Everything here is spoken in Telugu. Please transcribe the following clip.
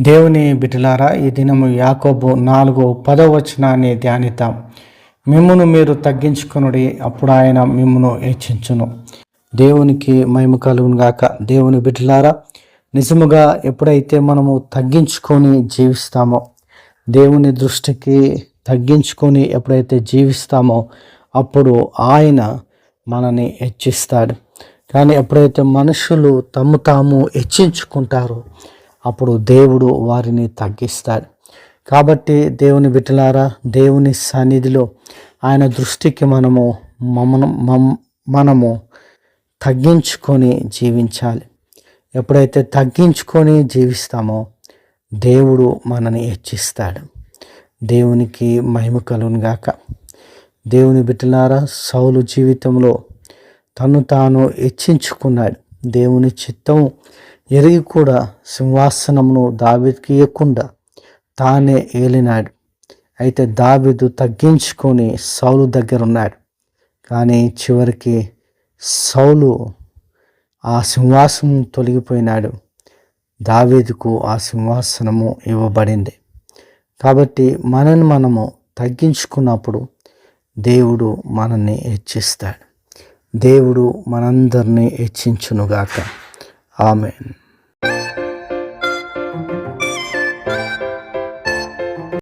దేవుని బిడ్డలారా ఈ దినము యాకోబు నాలుగు పదవచనాన్ని ధ్యానిద్దాం. మిమ్మును మీరు తగ్గించుకొనుడి అప్పుడు ఆయన మిమ్మును హెచ్చించును. దేవునికి మహిమ కలుగును గాక. దేవుని బిడ్డలారా నిజముగా ఎప్పుడైతే మనము తగ్గించుకొని జీవిస్తామో దేవుని దృష్టికి తగ్గించుకొని ఎప్పుడైతే జీవిస్తామో అప్పుడు ఆయన మనని హెచ్చిస్తాడు. కానీ ఎప్పుడైతే మనుషులు తమ్ము తాము హెచ్చించుకుంటారో అప్పుడు దేవుడు వారిని తగ్గిస్తాడు. కాబట్టి దేవుని బిడ్డలారా దేవుని సన్నిధిలో ఆయన దృష్టికి మనము మమను మనము తగ్గించుకొని జీవించాలి. ఎప్పుడైతే తగ్గించుకొని జీవిస్తామో దేవుడు మనని హెచ్చిస్తాడు. దేవునికి మహిమ కలుగును దేవుని బిడ్డలారా సౌలు జీవితంలో తను తాను హెచ్చించుకున్నాడు. దేవుని చిత్తము ఎరిగి కూడా సింహాసనమును దావీదుకి ఇవ్వకుండా తానే ఏలినాడు. అయితే దావిదు తగ్గించుకొని సౌలు దగ్గర ఉన్నాడు కానీ చివరికి సౌలు ఆ సింహాసనం తొలగిపోయినాడు. దావేదుకు ఆ సింహాసనము ఇవ్వబడింది. కాబట్టి మనని మనము తగ్గించుకున్నప్పుడు దేవుడు మనల్ని హెచ్చిస్తాడు. దేవుడు మనందరినీ హెచ్చించునుగాక. ఆమెన్.